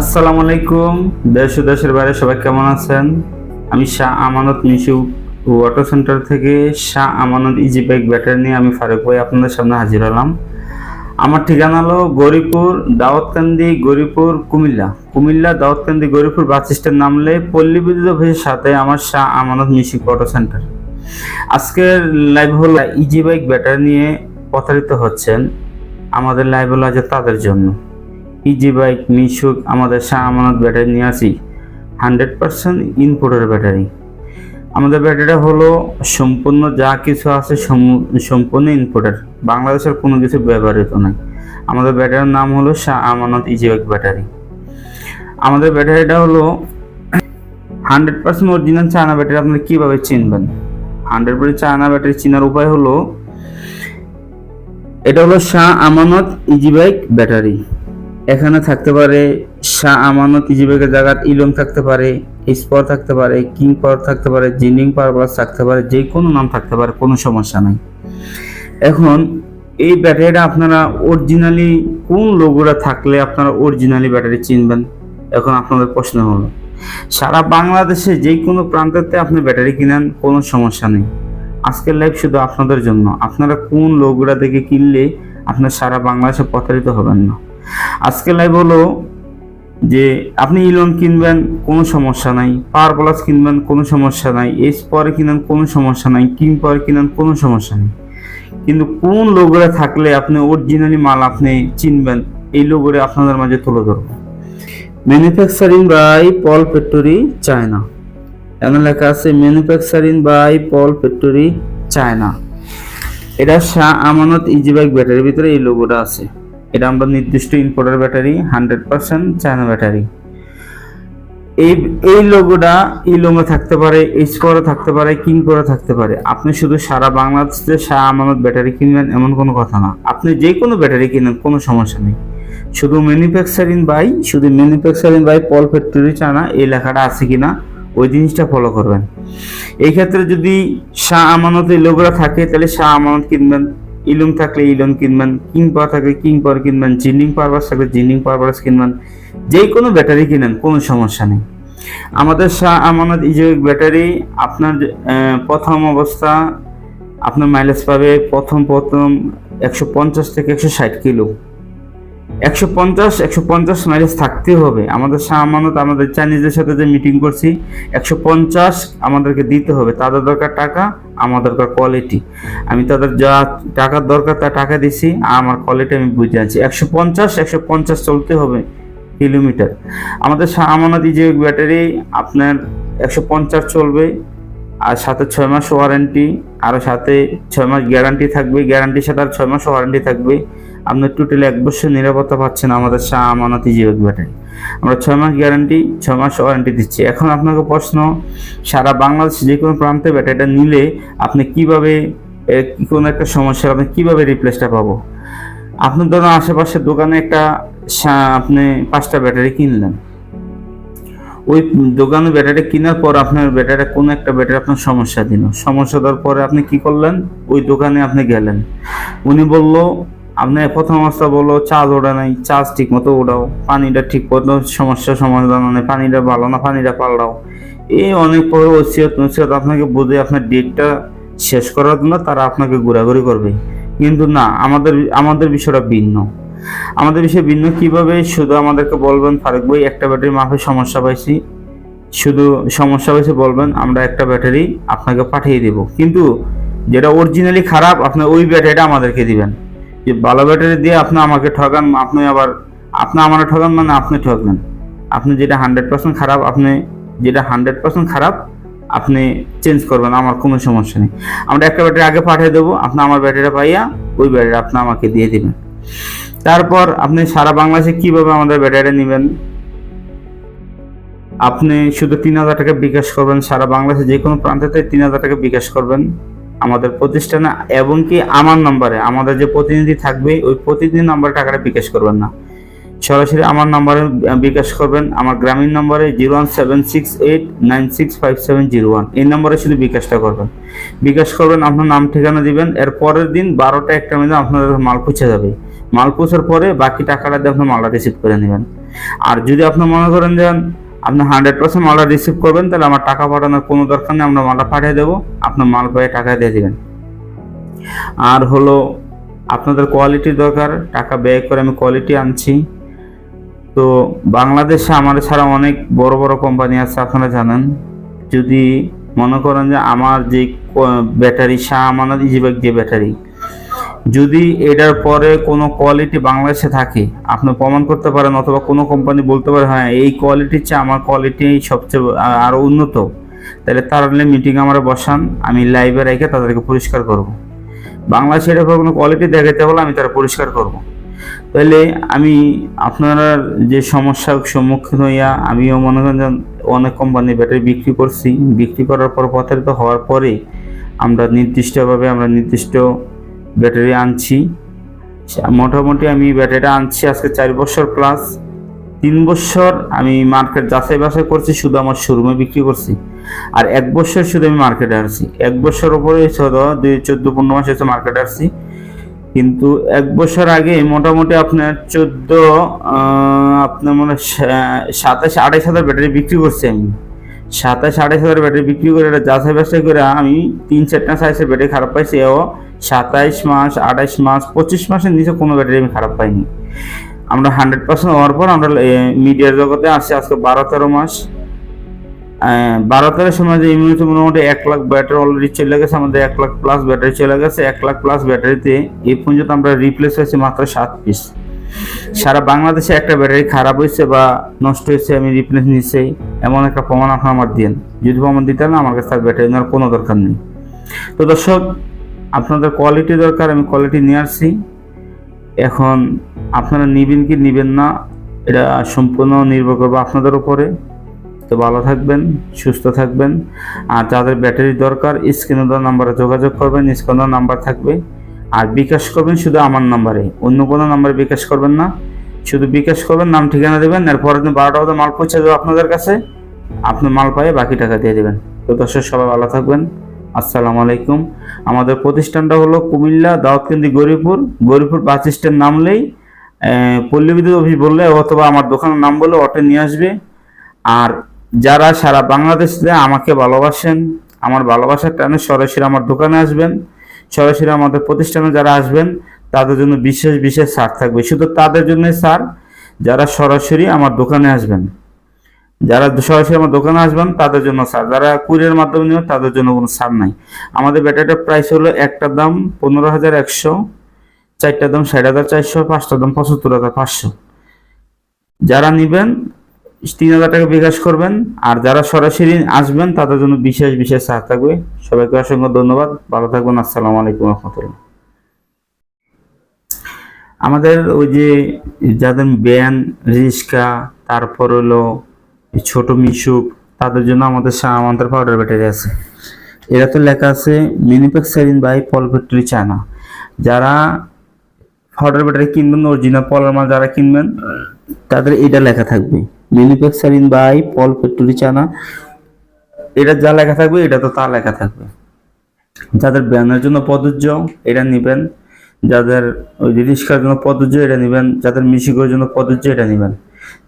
আসসালামু আলাইকুম। দেশ ও দেশের বাইরে সবাই কেমন আছেন? আমি শাহ আমানত মিশু ওয়াটার সেন্টার থেকে Shah Amanat easy bike battery নিয়ে আমি ফারুক ভাই আপনাদের সামনে হাজির হলাম। আমার ঠিকানা হলো গরিপুর দাউদকান্দি গরিপুর কুমিল্লা। কুমিল্লা দাউদকান্দি গরিপুর বাস স্ট্যান্ড নামলে পল্লী বিদ্যুৎ অফিসের সাথে আমার শাহ আমানত মিশু অটো সেন্টার। আজকের লাইভ হলো ইজি বাইক ব্যাটারি নিয়ে প্রতারিত হচ্ছেন আমাদের লাইভ হলো আজ তাদের জন্য। ইজি বাইক মিশুক আমাদের শাহ আমানত ব্যাটারি নিয়ে আসি। হান্ড্রেড পার্সেন্ট ইনপুটের ব্যাটারি। আমাদের ব্যাটারিটা হলো সম্পূর্ণ যা কিছু আছে সম্পূর্ণ ইনপুটের বাংলাদেশের কোনো কিছু ব্যবহৃত নয় আমাদের ব্যাটারির নাম হলো Shah Amanat easy bike battery. আমাদের ব্যাটারিটা হলো hundred percent original China battery আপনি কীভাবে চিনবেন? হান্ড্রেড পার্সেন্ট চায়না ব্যাটারি চেনার উপায় হলো, এটা হলো Shah Amanat easy bike battery. এখানে থাকতে পারে শাহ আমানত ইজি বাইকের ইলম থাকতে পারে স্পর থাকতে পারে, কিং পাওয়ার থাকতে পারে জিনিং পাওয়ার প্লাস থাকতে পারে, যে কোনো নাম থাকতে পারে, কোনো সমস্যা নাই। এখন এই ব্যাটারিটা আপনারা অরিজিনালি কোন লোগোটা থাকলে আপনারা অরিজিনালি ব্যাটারি চিনবেন? এখন আপনাদের প্রশ্ন হলো, সারা বাংলাদেশে যে কোনো প্রান্ততে আপনি ব্যাটারি কিনেন, কোনো সমস্যা নেই। আজকের লাইভ শুধু আপনাদের জন্য। আপনারা কোন লোগোটা দেখে কিনলে আপনার সারা বাংলাদেশে প্রতারিত হবেন না। আজকের লাইভ হলো যে আপনি ইলন কিনবেন, কোনো সমস্যা নাই। পাওয়ার প্লাস কিনবেন, কোনো সমস্যা নাই। এস পরে কিনেন, কোনো সমস্যা নাই। কিং পরে কিনেন, কোনো সমস্যা নেই। কিন্তু কোন লোগোটা থাকলে আপনি অরিজিনালি মাল আপনি চিনবেন, এই লোগোরে আপনাদের মাঝে তুলে ধরবো। Manufacturing by Paul factory China এখানে লেখা আছে manufacturing by Paul factory China এটা শাহ আমানত ইজি বাইক ব্যাটারির ভিতরে এই লোগোটা আছে। এটা আমরা নির্দিষ্ট importer battery hundred percent China battery এই এই লোগোটা ইলোমে থাকতে পারে এইচ করে থাকতে পারে কিং করে থাকতে পারে। আপনি শুধু সারা বাংলাদেশে শাহ আমানত ব্যাটারি কিনবেন এমন কোনো কথা না। আপনি যে কোনো ব্যাটারি কিনেন, কোনো সমস্যা নেই। শুধু ম্যানুফ্যাকচারিং বাই শুধু manufacturing by Paul factory China এই লেখাটা আছে কি না ওই জিনিসটা ফলো করবেন। এই ক্ষেত্রে যদি শাহ আমানত এই লোগোটা থাকে, তাহলে শাহ আমানত কিনবেন। ইলুম থাকলে ইলুম কিনবেন, কিং পাওয়ার থাকলে কিং পাওয়ার কিনবেন জিন্ডিং পাওয়ার থাকলে জিন্ডিং পাওয়ার কিনবেন যে কোনো ব্যাটারি কিনেন, কোনো সমস্যা নেই। আমাদের শাহ আমানত ইজেক ব্যাটারি, আপনার প্রথম অবস্থা, আপনার মাইলেজ পাবে প্রথম প্রথম একশো পঞ্চাশ থেকে একশো ষাট কিলো। একশো পঞ্চাশ একশো পঞ্চাশ মাইলেজ থাকতে হবে। আমাদের শাহ আমানত আমাদের চাইনিজদের সাথে যে মিটিং করছি, একশো পঞ্চাশ আমাদেরকে দিতে হবে। তাদের দরকার টাকা, আমার দরকার কোয়ালিটি আমি তাদের যা টাকার দরকার তা টাকা দিছি আর আমার কোয়ালিটি আমি বুঝে আছি। একশো পঞ্চাশ একশো পঞ্চাশ চলতে হবে কিলোমিটার আমাদের শাহ আমানত যে ব্যাটারি আপনার একশো পঞ্চাশ চলবে, আর সাথে ছয় মাস ওয়ারেন্টি আরও সাথে ছয় মাস গ্যারান্টি থাকবে। গ্যারান্টির সাথে আর ছয় মাস ওয়ারেন্টি থাকবে। আপনার টোটালি এক বছর নিরাপত্তা পাচ্ছেন আমাদের শাহ আমানত জিওক ব্যাটারি আমরা ছয় মাস গ্যারান্টি ছয় মাস ওয়ারেন্টি দিচ্ছি। এখন আপনাকে প্রশ্ন, সারা বাংলাদেশ যে কোনো প্রান্তে ব্যাটারিটা নিলে আপনি কীভাবে কোনো একটা সমস্যা আপনি কীভাবে রিপ্লেসটা পাবো? আপনার ধরুন আশেপাশের দোকানে একটা আপনি পাঁচটা ব্যাটারি কিনলেন। ওই দোকানে ব্যাটারি কেনার পর আপনার ব্যাটারি কোনো একটা ব্যাটারি আপনার সমস্যা দিল। সমস্যা দেওয়ার পরে আপনি কি করলেন? ওই দোকানে আপনি গেলেন। উনি বলল আপনি প্রথম অবস্থা বলল চার্জ ওঠা নাই চার্জ ঠিক মতো ওড়াও পানিটা ঠিক মতো সমস্যা সমাধান নেই, পানিটা ভালো না, পানিটা পাল্টাও। এই অনেক পরে ওসিয়ত নসিয়ত আপনাকে বুঝে আপনার ডেটটা শেষ করার জন্য তারা আপনাকে ঘোরাঘুরি করবে। কিন্তু না, আমাদের আমাদের বিষয়টা ভিন্ন। আমাদের বিষয়ে ভিন্ন কীভাবে? শুধু আমাদেরকে বলবেন, ফারুক ভাই, একটা ব্যাটারি মাপে সমস্যা পাইছি। শুধু সমস্যা হয়েছে বলবেন, আমরা একটা ব্যাটারি আপনাকে পাঠিয়ে দেব। কিন্তু যেটা অরিজিনালি খারাপ, আপনি ওই ব্যাটারিটা আমাদেরকে দিবেন। যে ভালো ব্যাটারি দিয়ে আপনি আমাকে ঠগান, আপনি আবার, আপনি আমার ঠগান মানে আপনি ঠকবেন আপনি যেটা হান্ড্রেড পার্সেন্ট খারাপ, আপনি যেটা হান্ড্রেড পার্সেন্ট খারাপ, আপনি চেঞ্জ করবেন, আমার কোনো সমস্যা নেই। আমরা একটা ব্যাটারি আগে পাঠিয়ে দেবো, আপনি আমার ব্যাটারিটা পাইয়া ওই ব্যাটারি আপনি আমাকে দিয়ে দেবেন। তারপর আপনি সারা বাংলাদেশে কীভাবে আমাদের ব্যাটারি নেবেন? আপনি শুধু তিন হাজার টাকা বিকাশ করবেন, সারা বাংলাদেশে যে কোনো প্রান্তে তিন হাজার টাকা বিকাশ করবেন। আমাদের প্রতিষ্ঠানে এবং কি আমার নাম্বারে, আমাদের যে প্রতিনিধি থাকবে, ওই প্রতিনিধি নাম্বারে টাকাটা বিকাশ করবেন না। সরাসরি আমার নাম্বারে বিকাশ করবেন, আমার গ্রামীণ নম্বরে zero one seven six eight nine six five seven zero one. এই নম্বরে শুধু বিকাশটা করবেন। বিকাশ করবেন, আপনার নাম, ঠিকানা দিবেন, এর পরের দিন বারোটা একটা মধ্যে আপনাদের মাল পৌঁছে যাবে। মাল পৌঁছার পরে বাকি টাকাটা দিয়ে আপনার মালটা রিসিভ করে নেবেন। আর যদি আপনি মনে করেন যে আপনি হান্ড্রেড পার্সেন্ট মালটা রিসিভ করবেন, তাহলে আমার টাকা পাঠানোর কোনো দরকার নেই, আমরা মালটা পাঠিয়ে দেবো, আপনার মাল পেয়ে টাকা দিয়ে দেবেন। আর হলো, আপনাদের কোয়ালিটি দরকার, টাকা ব্যয় করে আমি কোয়ালিটি আনছি। তো বাংলাদেশে আমার ছাড়া অনেক বড় বড় কোম্পানি আছে, আপনারা জানেন। যদি মনে করেন যে আমার যে ব্যাটারি শাহ আমানত ইজিবাইক যে ব্যাটারি যদি এটার পরে কোনো কোয়ালিটি বাংলাদেশে থাকে, আপনি প্রমাণ করতে পারেন অথবা কোনো কোম্পানি বলতে পারে হ্যাঁ এই কোয়ালিটির চেয়ে আমার কোয়ালিটি সবচেয়ে আরও উন্নত। তাহলে তার মিটিং আমরা বসান, আমি লাইভে রেখে তাদেরকে পরিষ্কার করব। বাংলাদেশে এটার পর কোনো কোয়ালিটি দেখাতে বলে আমি তারা পরিষ্কার করব। তাহলে আমি আপনারা যে সমস্যার সম্মুখীন হইয়া আমিও মনে করেন অনেক কোম্পানি ব্যাটারি বিক্রি করছি। বিক্রি করার পর প্রতারিত হওয়ার পরে আমরা নির্দিষ্টভাবে আমরা নির্দিষ্ট ব্যাটারি আনছি। মোটামুটি আমি ব্যাটারিটা আনছি আজকে চার বছর প্লাস তিন বছর আমি মার্কেট যাচাই বাছাই করছি, শুধু আমার শোরুমে বিক্রি করছি। আর এক বছর শুধু আমি মার্কেটে আসছি এক বছর ছিল দুই চোদ্দ পনেরো মাস এসে মার্কেটে আসছি কিন্তু এক বছর আগে মোটামুটি আপনার চোদ্দ আপনার মনে সাতাশ, আড়াইশ হাজার ব্যাটারি বিক্রি করছি আমি। সাতাশ, আড়াইশ হাজার ব্যাটারি বিক্রি করে এটা যাচাই বাছাই করে আমি তিন চারটা সাইজের ব্যাটারি খারাপ পাইছি, এও সাতাইশ মাস, আঠাইশ মাস, পঁচিশ মাসের নিচে কোনো ব্যাটারি আমি খারাপ পাইনি। আমরা হান্ড্রেড পার্সেন্ট হওয়ার পর আমরা মিডিয়ার জগতে আসছি আজকে বারো তেরো মাস। বারো তেরো সময় যে ইমিউনিটি মোটামুটি এক লাখ ব্যাটারি অলরেডি চলে গেছে, আমাদের এক লাখ প্লাস ব্যাটারি চলে গেছে। এক লাখ প্লাস ব্যাটারিতে এই পর্যন্ত আমরা রিপ্লেস হয়েছে মাত্র সাত পিস সারা বাংলাদেশে একটা ব্যাটারি খারাপ হয়েছে বা নষ্ট হয়েছে, আমি রিপ্লেস নিচ্ছি এমন একটা প্রমাণ আপনার আমার দিন যদি প্রমাণ দিতে না আমার কাছে তার ব্যাটারি নেওয়ার কোনো দরকার নেই। তো দর্শক আপনাদের কোয়ালিটি দরকার, আমি কোয়ালিটি নিয়ে আসছি। এখন আপনারা নিবেন কি নিবেন না, এটা সম্পূর্ণ নির্ভর করবে আপনাদের উপরে। তো ভালো থাকবেন, সুস্থ থাকবেন। আর যাদের ব্যাটারি দরকার স্ক্রিনে নাম্বারে যোগাযোগ করবেন স্ক্রিনে নাম্বার থাকবে। আর বিকাশ করবেন শুধু আমার নাম্বারে অন্য কোনো নাম্বারে বিকাশ করবেন না। শুধু বিকাশ করবেন, নাম, ঠিকানা দেবেন এরপরের দিন বারোটা মধ্যে মাল পৌঁছে দেবো আপনাদের কাছে, আপনি মাল পাইয়ে বাকি টাকা দিয়ে দেবেন। তো দর্শক, সবাই ভালো থাকবেন। আসসালামু আলাইকুম। আমাদের প্রতিষ্ঠানটা হলো কুমিল্লা, দাউদকান্দি, গরিপুর। গরিপুর বাস স্ট্যান্ড নামলেই পল্লী বিদ্যুৎ অফিস বললে অথবা আমার দোকানের নাম বলে অটো নিয়ে আসবে। আর যারা সারা বাংলাদেশে আমাকে ভালোবাসেন, আমার ভালোবাসার টানে সরাসরি আমার দোকানে আসবেন। সরাসরি আমাদের প্রতিষ্ঠানে যারা আসবেন, তাদের জন্য বিশেষ বিশেষ ছাড় থাকবে। শুধু তাদের জন্য ছাড়, যারা সরাসরি আমার দোকানে আসবেন। যারা সরাসরি আমার দোকানে আসবেন, তাদের জন্য ছাড়। যারা কুরিয়ার মাধ্যমে নেবেন, তাদের জন্য কোনো ছাড় নাই। আমাদের ব্যাটারিটার প্রাইস হলো একটার দাম পনেরো হাজার একশো চারটার দাম ষাট হাজার চারশো পাঁচটার দাম পঁচাত্তর হাজার পাঁচশো। যারা নেবেন, তিন হাজার টাকা বিকাশ করবেন, আর যারা সরাসরি আসবেন, তাদের জন্য বিশেষ বিশেষ ছাড় থাকবে। সবাইকে অসংখ্য ধন্যবাদ। ভালো থাকবেন। আসসালামু আলাইকুম রহমতুল্লাহ। আমাদের ওই যে যাদের ব্যান রিক্সা তারপর হলো ছোট মিশুক, তাদের জন্য আমাদের আমাদের পাউডার ব্যাটারি আছে এরা তো লেখা আছে manufacturing by Paul factory China যারা পাউডার ব্যাটারি কিনবেন অরিজিনাল পলার মাল যারা কিনবেন, তাদের এটা লেখা থাকবে। Manufacturing by Paul factory China এটা যা লেখা থাকবে, এটা তো তা লেখা থাকবে। যাদের ব্যানের জন্য প্রযোজ্য, এটা নেবেন। যাদের ওই রিক্সার জন্য প্রযোজ্য, এটা নেবেন। যাদের মিশিকের জন্য প্রযোজ্য, এটা নেবেন।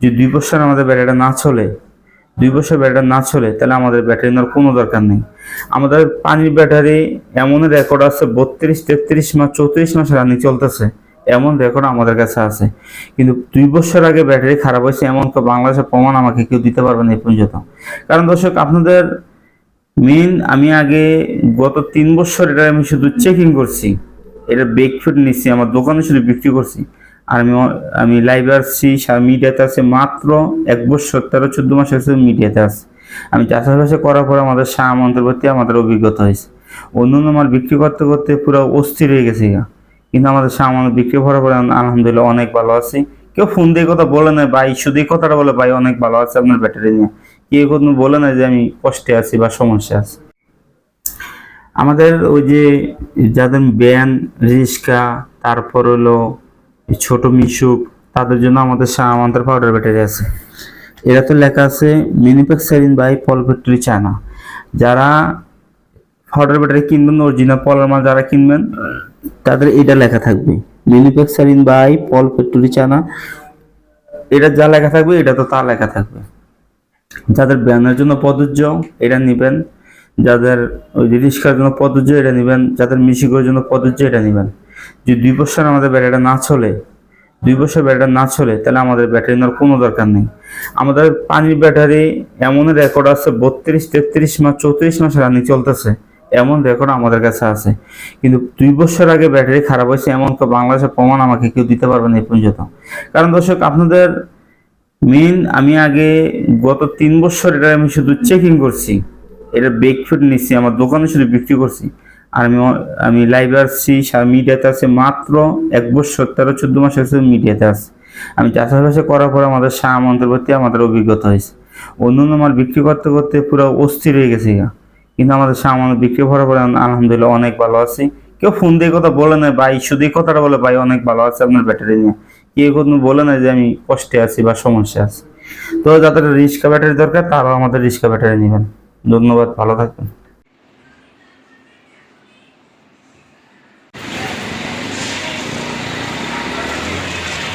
যদি দুই বছর আমাদের ব্যাটারিটা না চলে, দুই বছর ব্যাটারি না চলে, তাহলে আমাদের ব্যাটারি নেওয়ার কোনো দরকার নেই। আমাদের পানির ব্যাটারি এমন রেকর্ড আছে, বত্রিশ, তেত্রিশ মাস, চৌত্রিশ মাস রানিং চলতেছে, এমন রেকর্ড আমাদের কাছে আছে। কিন্তু দুই বছর আগে ব্যাটারি খারাপ হয়েছে, এমন তো বাংলাদেশের প্রমাণ আমাকে কেউ দিতে পারবে না এই পর্যন্ত। কারণ দর্শক, আপনাদের মেন আমি আগে গত তিন বছর এটা আমি শুধু চেকিং করছি, এটা বেকফুট নিচ্ছি, আমার দোকানে শুধু বিক্রি করছি। আর আমি আমি লাইভে আসছি মিডিয়াতে আছে মাত্র এক বছর, তেরো, চোদ্দ মাস আছে মিডিয়াতে আছে। আমি চাষাবাস করার পর আমাদের সাম অন্তর্বর্তী আমাদের অভিজ্ঞতা হয়েছে। অন্য অন্য মাল বিক্রি করতে করতে পুরো অস্থির হয়ে গেছে কিন্তু আমাদের সামান বিক্রি করার পরে আলহামদুলিল্লাহ অনেক ভালো আছি। কেউ ফোন দিয়ে কথা বলে না, ভাই, শুধু কথাটা বলে, ভাই, অনেক ভালো আছে আপনার ব্যাটারি নিয়ে। কেউ কোনো বলে না যে আমি কষ্টে আছি বা সমস্যা আছে। আমাদের ওই যে, যাদের ব্যান রিক্সা তারপর হলো ছোট মিশুক, তাদের জন্য আমাদের আমাদের পাউডার ব্যাটারি আছে। এরা তো লেখা আছে manufacturing by Paul factory China যারা পাউডার ব্যাটারি কিনবেন অরিজিনাল পলার মাল যারা কিনবেন, তাদের এটা লেখা থাকবে। Manufacturing by Paul factory China এটা যা লেখা থাকবে, এটা তো তা লেখা থাকবে। যাদের ব্যানের জন্য প্রযোজ্য, এটা নেবেন। যাদের ওই রিক্সার জন্য প্রযোজ্য, এটা নেবেন। যাদের মিশিগোর জন্য প্রযোজ্য, এটা নেবেন। যদি দুই বছর আমাদের ব্যাটারিটা না চলে, দুই বছর ব্যাটারি না চলে, তাহলে আমাদের ব্যাটারি নেওয়ার কোনো দরকার নেই। আমাদের পানির ব্যাটারি এমন রেকর্ড আছে, বত্রিশ, তেত্রিশ মাস, চৌত্রিশ মাস রানিং চলতেছে, এমন রেকর্ড আমাদের কাছে আছে। কিন্তু দুই বছর আগে ব্যাটারি খারাপ হয়েছে, এমন বাংলাদেশের প্রমাণ আমাকে কেউ দিতে পারবে না এই পর্যন্ত। কারণ দর্শক, আপনাদের মেন আমি আগে গত তিন বছর এটা আমি শুধু চেকিং করছি, এটা বেক ফুড নিচ্ছি, আমার দোকানে শুধু বিক্রি করছি। আর আমি আমি লাইভে আসছি মিডিয়াতে আছে মাত্র এক বছর, তেরো, চোদ্দ মাস আছে মিডিয়াতে আছে। আমি চাষাবাসে করার পর আমাদের শাহ অন্তর্বর্তী আমাদের অভিজ্ঞতা হয়েছে। অন্য অন্য মাল বিক্রি করতে করতে পুরো অস্থির হয়ে গেছে কিন্তু আমাদের আমাদের বিক্রি করার পরে আলহামদুলিল্লাহ অনেক ভালো আছি। কেউ ফোন দিয়ে কথা বলে না, ভাই, শুধু কথাটা বলে, ভাই, অনেক ভালো আছে আপনার ব্যাটারি নিয়ে। কেউ কোনো বলে না যে আমি কষ্টে আছি বা সমস্যা আছি। তো যাদের রিক্সা ব্যাটারি দরকার, তারাও আমাদের রিক্সা ব্যাটারি নেবেন। ধন্যবাদ, ভালো থাকবেন।